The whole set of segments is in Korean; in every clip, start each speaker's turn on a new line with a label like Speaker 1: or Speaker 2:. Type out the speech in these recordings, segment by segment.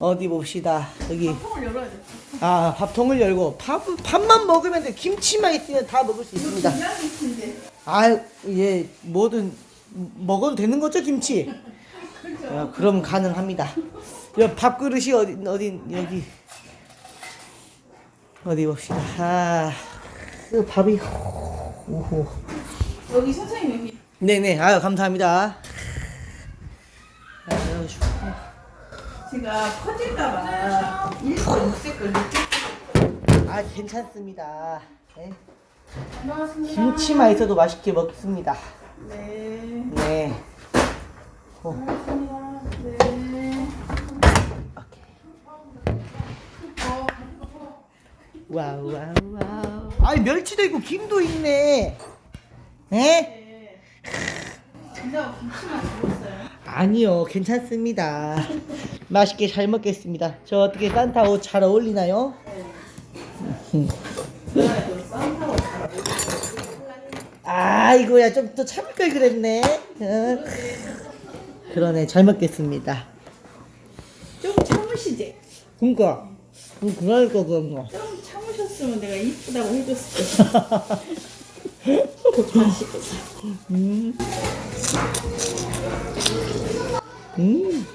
Speaker 1: 어디 봅시다. 여기
Speaker 2: 통을 열어야 돼.
Speaker 1: 아 밥통을 열고 밥 밥만 먹으면 돼. 김치만 있으면 다 먹을 수 있습니다.
Speaker 2: 분량이 있는데.
Speaker 1: 아 예 뭐든 먹어도 되는 거죠 김치? 아, 그럼 가능합니다. 여 밥그릇이 어디 어디 여기 어디 봅시다. 아, 그 밥이 오호.
Speaker 2: 여기 선생님 여기.
Speaker 1: 네네 아유 감사합니다. 아유,
Speaker 2: 제가 커질까봐 일부러 육색
Speaker 1: 걸아 괜찮습니다. 네.
Speaker 2: 안녕하십니까.
Speaker 1: 김치만 있어도 맛있게 먹습니다.
Speaker 2: 네.
Speaker 1: 네. 어.
Speaker 2: 네. 어,
Speaker 1: 와우 와우 와우. 아이 멸치도 있고 김도 있네. 네?
Speaker 2: 네. 진짜 김치만 먹었어요.
Speaker 1: 아니요 괜찮습니다. 맛있게 잘 먹겠습니다. 저 어떻게 산타 옷 잘 어울리나요?
Speaker 2: 좋아요. 쌈하고 잘
Speaker 1: 아이고야 좀더 참을 걸 그랬네. 어. 그러네 잘 먹겠습니다.
Speaker 2: 좀 참으시지.
Speaker 1: 그니까 음, 그럴 거 그런 거.
Speaker 2: 좀 참으셨으면 내가 이쁘다고 해줬을 때. 마시고.
Speaker 1: 음. 음.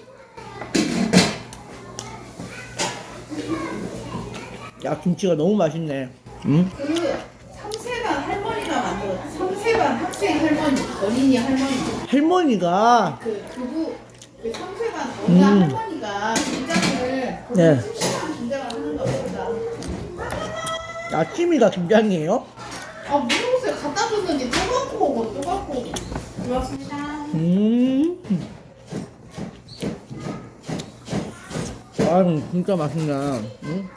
Speaker 1: 야 김치가 너무 맛있네. 음.
Speaker 2: 그 3세반 할머니가 만들었 3세반 학생 할머니, 어린이 할머니.
Speaker 1: 할머니가
Speaker 2: 그 두부 그 3세반
Speaker 1: 음.
Speaker 2: 어린이 할머니가 김장을
Speaker 1: 네.
Speaker 2: 70만 김장을 하는 겁니다.
Speaker 1: 아침이가 김장이에요?
Speaker 2: 아 물어보세요. 갖다 줬는지 또 갖고 오고 또 갖고 오고. 고맙습니다.
Speaker 1: 음. 아 진짜 맛있네. 음.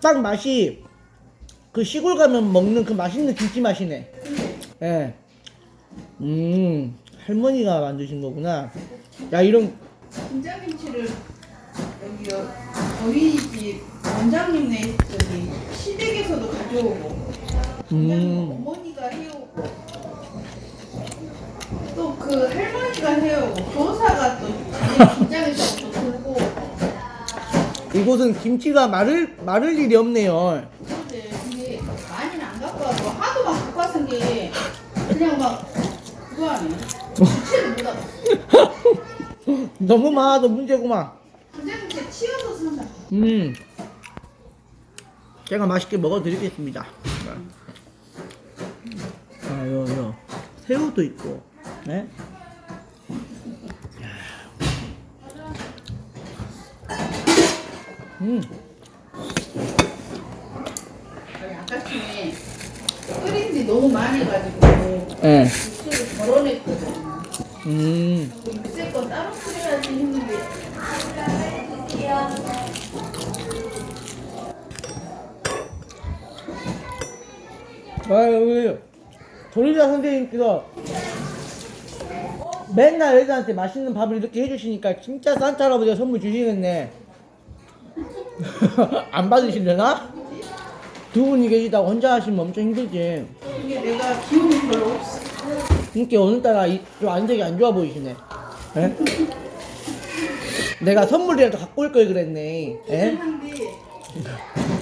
Speaker 1: 딱 맛이 그 시골 가면 먹는 그 맛있는 김치 맛이네. 예. 음, 할머니가 만드신 거구나. 야, 이런,
Speaker 2: 김장김치를 여기 여- 어린이집 원장님네 저기 시댁에서도 가져오고
Speaker 1: 음,
Speaker 2: 어머니가 해오고 또 그 할머니가 해오고 교사가 또 자기 김장에서 또 들고
Speaker 1: 이곳은 김치가 마를, 마를 일이 없네요.
Speaker 2: 근데 이게 많이는 안 갖고 와서 하도 막 갖고 와서 게 그냥 막 그거 하네 주체를 못 알아
Speaker 1: 너무 많아도 문제구만.
Speaker 2: 김장김치 치워서 산다
Speaker 1: 음. 제가 맛있게 먹어드리겠습니다. 아, 요, 요. 새우도 있고, 네? 음,
Speaker 2: 아니 아까쯤에 끓인 지 너무 많이 가지고
Speaker 1: 예.
Speaker 2: 육수를 덜어냈거든
Speaker 1: 음,
Speaker 2: 거 따로 끓여야지 했는데
Speaker 1: 아, 우리 조리자 선생님께서 맨날 애들한테 맛있는 밥을 이렇게 해주시니까 진짜 산타 할아버지가 선물 주시겠네. 안 받으시려나? 두 분이 계시다 혼자 하시면 엄청 힘들지.
Speaker 2: 이게 내가 기운이 별로 없어
Speaker 1: 그러니까 오늘따라 이- 좀 안색이 안 좋아 보이시네. 예? 내가 선물이라도 갖고 올 걸 그랬네. 예?
Speaker 2: 한데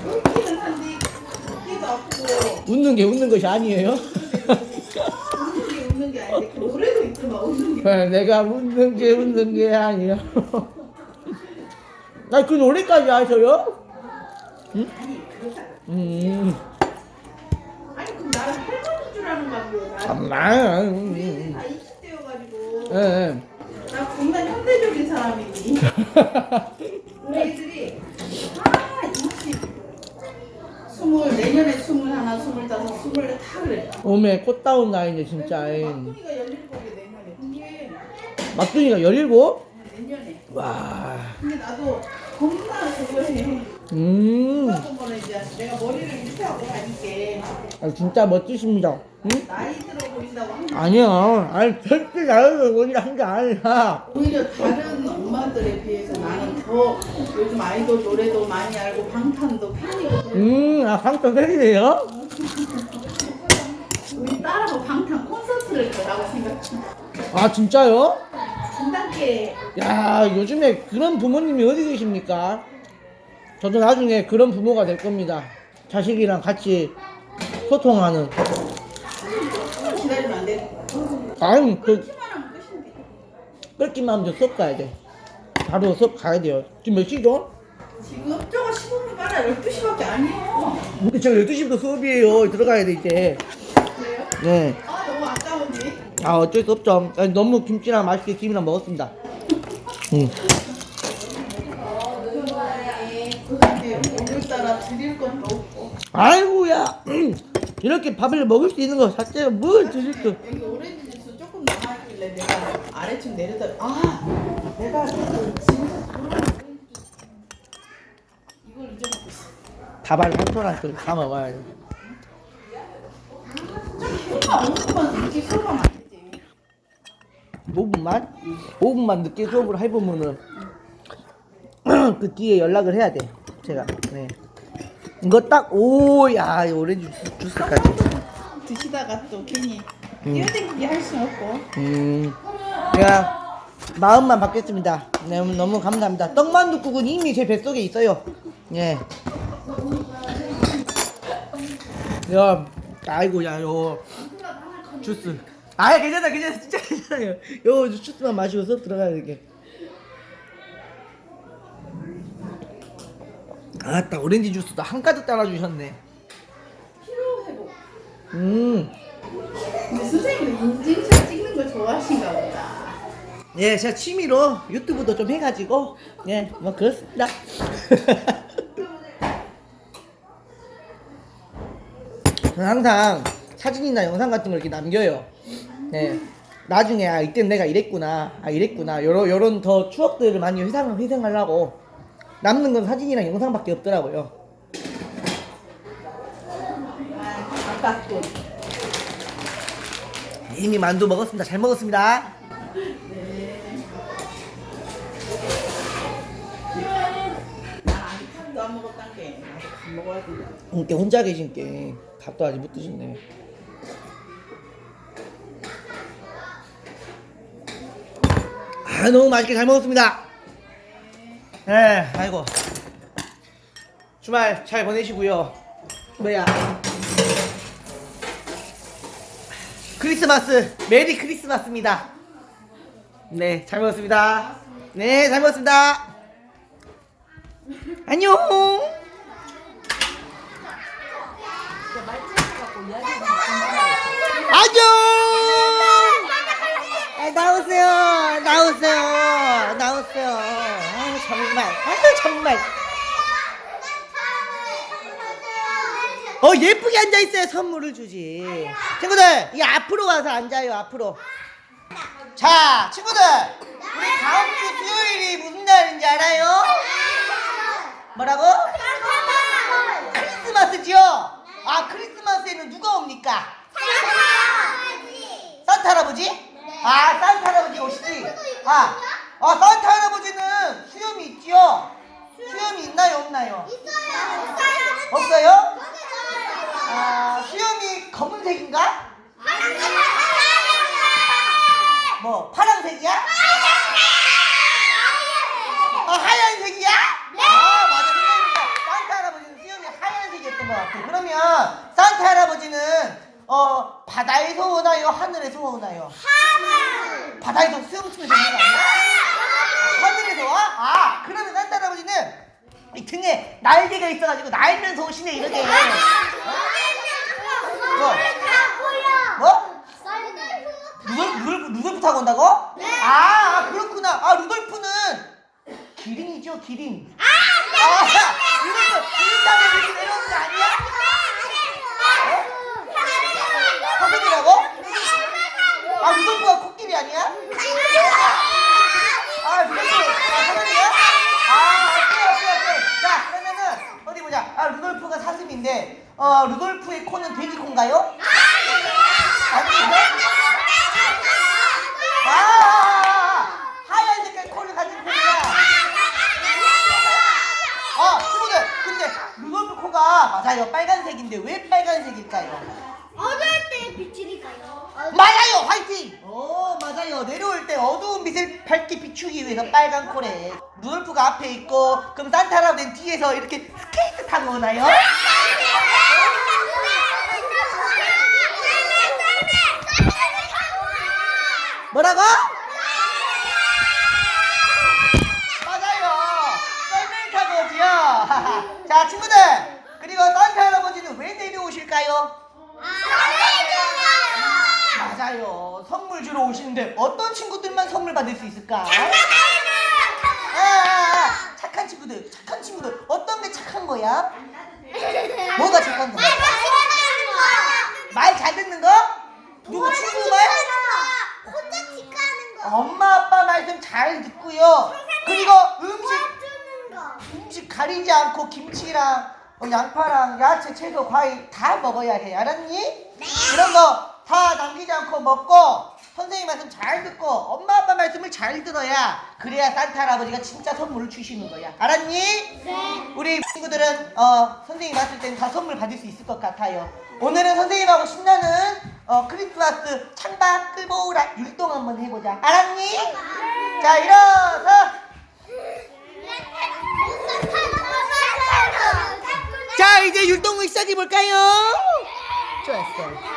Speaker 2: 웃기는 한데 웃기도 아프고
Speaker 1: 웃는 게 웃는 것이 아니에요?
Speaker 2: 웃는 게 웃는 게 아닌데 그 노래도 있더만 웃는 게
Speaker 1: 예, 내가 웃는 게 웃는 게 아니야. 나 그 노래까지 아셔요? 응? 음,
Speaker 2: 아니 그럼 나를 할머니인 줄 아는가 보요
Speaker 1: 정말.
Speaker 2: 우리 애들이
Speaker 1: 음,
Speaker 2: 다 20대여가지고
Speaker 1: 예, 예.
Speaker 2: 나 겁나 현대적인 사람이니 우리 애들이 아 이십 스물 내년에 스물 하나 스물 다섯 스물 넷다 그래
Speaker 1: 오메 꽃다운 나이네 진짜. 예.
Speaker 2: 막둥이가 열일곱에 내년에 근데
Speaker 1: 막둥이가 17?
Speaker 2: 내년에
Speaker 1: 와.
Speaker 2: 근데 나도 겁나 그거 해
Speaker 1: 음.
Speaker 2: 이제 내가 머리를 이렇게 하고 다니게
Speaker 1: 아, 진짜 멋지십니다. 응?
Speaker 2: 나이 들어 보인다고 하는
Speaker 1: 아니야. 아니, 절대 나를 원이 한게 아니라.
Speaker 2: 오히려 다른 엄마들에 비해서 나는 더 요즘 아이돌 노래도 많이 알고 방탄도 팬이고.
Speaker 1: 음, 아, 방금 생이네요?
Speaker 2: 우리 딸하고 방탄 콘서트를 가라고 생각해
Speaker 1: 아, 진짜요?
Speaker 2: 함께
Speaker 1: 야 요즘에 그런 부모님이 어디 계십니까? 저도 나중에 그런 부모가 될 겁니다. 자식이랑 같이 소통하는.
Speaker 2: 기다리면 안 돼.
Speaker 1: 아유 그
Speaker 2: 키만 하면 끝인데.
Speaker 1: 끓기만 하면 수업 가야 돼. 바로 수업 가야 돼요. 지금 몇 시죠?
Speaker 2: 지금 저거 15분 빨라 12시밖에 아니에요.
Speaker 1: 근데 저 12시부터 수업이에요. 들어가야 돼 이제.
Speaker 2: 그래요?
Speaker 1: 네.
Speaker 2: 아 아
Speaker 1: 어쩔 수 없죠. 아니, 너무 김치랑 맛있게 김이랑 먹었습니다. 음.
Speaker 2: 근데 오늘따라 드릴 것도 없고
Speaker 1: 아이고야. 이렇게 밥을 먹을 수 있는 거 자체가 뭘 드릴 거.
Speaker 2: 여기 오렌지 주스 조금 남아있길래 내가 아래층 내려다 아 내가 그 오렌지 주스 이걸 잊어먹고 있어.
Speaker 1: 밥알 한 손한테 다 먹어야 돼.
Speaker 2: 좀 소가 5분만 이렇게 안 되지.
Speaker 1: 5분만? 5분만 늦게 수업을 해보면은 그 뒤에 연락을 해야 돼. 제가. 네. 이거 딱 오야 오렌지 주- 주스까지.
Speaker 2: 드시다가 또 괜히
Speaker 1: 음.
Speaker 2: 뛰어댕기기 할 수는 없고
Speaker 1: 음. 제가 마음만 받겠습니다. 네, 너무, 너무 감사합니다. 떡만둣국은 이미 제 뱃속에 있어요. 예. 야, 아이고 야, 요 주스. 아, 괜찮아, 괜찮아, 진짜 괜찮아요. 요 주스만 마시고 수업 들어가야 되게. 아따 오렌지 주스도 한 가득 따라주셨네.
Speaker 2: 피로 회복
Speaker 1: 음,
Speaker 2: 근데 선생님은 인증샷 찍는 거 좋아하신가 보다
Speaker 1: 예, 제가 취미로 유튜브도 좀 해가지고, 예, 뭐 그렇습니다. 저는 항상 사진이나 영상 같은 걸 이렇게 남겨요. 네. 나중에 아 이때 내가 이랬구나, 아 이랬구나, 요런 요런 더 추억들을 많이 회상 회상하려고 남는 건 사진이랑 영상밖에 없더라고요.
Speaker 2: 아 아깝군
Speaker 1: 이미 만두 먹었습니다. 잘 먹었습니다.
Speaker 2: 안 먹었단 게 아직 밥 먹어야 돼
Speaker 1: 이렇게 혼자 계신 게 밥도 아직 못 드셨네. 아 너무 맛있게 잘 먹었습니다. 네, 아이고 주말 잘 보내시고요. 뭐야? 크리스마스 메리 크리스마스입니다. 네, 잘 먹었습니다. 네, 잘 먹었습니다. 안녕. 안녕! 아, 나오세요. 나오세요. 나오세요. 아, 정말. 아, 정말. 어, 예쁘게 앉아 있어야 선물을 주지. 친구들, 이 앞으로 와서 앉아요, 앞으로. 자, 친구들. 우리 다음 주 수요일이 무슨 날인지 알아요? 뭐라고? 크리스마스죠? 아, 크리스마스에는 누가 옵니까? 산타 할아버지? 아, 산타 할아버지 오시지? 아, 아, 산타 할아버지는 수염이 있죠? 수염이 있나요, 없나요? 없어요? 아, 수염이 검은색인가? 뭐, 파란색이야? 아, 하얀색이야? 아, 맞아. 생각해보니까 산타 할아버지는 수염이 하얀색이었던 것 같아. 그러면 산타 할아버지는 어 바다에서 오나요? 하늘에서 오나요? 바다에서 수영 치면 되는 거 아니야? 아, 하늘에서 와? 아, 그러면 산타 할아버지는 이 등에 날개가 있어가지고 날면서 오시네 이렇게. 어? 뭐? 루돌프, 루돌프, 루돌프 타고 온다고? 아, 아, 그렇구나. 아, 루돌프는 기린이죠, 기린. 아, 루돌프, 기린 타고 이렇게 내려오는 거 아니야? 사슴이라고? 아, 루돌프가 코끼리 아니야? 아, 루돌프, 아, 사슴이야? 아, 오케이, 오케이, 오케이. 자, 그러면은, 어디 보자. 아, 루돌프가 사슴인데, 어, 루돌프의 코는 돼지코인가요? 아니요? 아, 아, 아, 하얀 색깔 코를 가진 코구나. 아, 친구들, 근데 루돌프 코가 맞아요. 빨간색인데 왜 빨간색일까요?
Speaker 3: 어릴 때 비치니까요.
Speaker 1: 맞아요, 화이팅! 오, 맞아요. 내려올 때 어두운 빛을 밝게 비추기 위해서 빨간 코래. 루돌프가 앞에 있고 그럼 산타 할아버지는 뒤에서 이렇게 스케이트 타고 오나요? 뭐라고? 맞아요. 썰매를 타고 오지요. 자 친구들 그리고 산타 할아버지는 왜 내려오실까요? 맞아요. 선물 주러 오시는데 어떤 친구들만 선물 받을 수 있을까? 아, 아, 아, 착한 친구들, 착한 친구들. 어떤 게 착한 거야? 뭐가 착한 거야? 말 잘 듣는 거? 누구 친구 말?
Speaker 3: 혼자 치과하는 거.
Speaker 1: 엄마 아빠 말씀 잘 듣고요. 그리고 음식
Speaker 3: 주는 거.
Speaker 1: 음식 가리지 않고 김치랑 어, 양파랑 야채, 채소, 과일 다 먹어야 해. 알았니? 그런 거 다 남기지 않고 먹고 선생님 말씀 잘 듣고 엄마 아빠 말씀을 잘 들어야 그래야 산타 할아버지가 진짜 선물을 주시는 거야. 알았니?
Speaker 3: 네.
Speaker 1: 우리 친구들은 어, 선생님 왔을 때는 다 선물 받을 수 있을 것 같아요. 오늘은 선생님하고 신나는 어, 크리스마스 찬밥 끌보라 율동 한번 해보자. 알았니? 자 일어서. 자 이제 율동을 시작해 볼까요? 좋았어.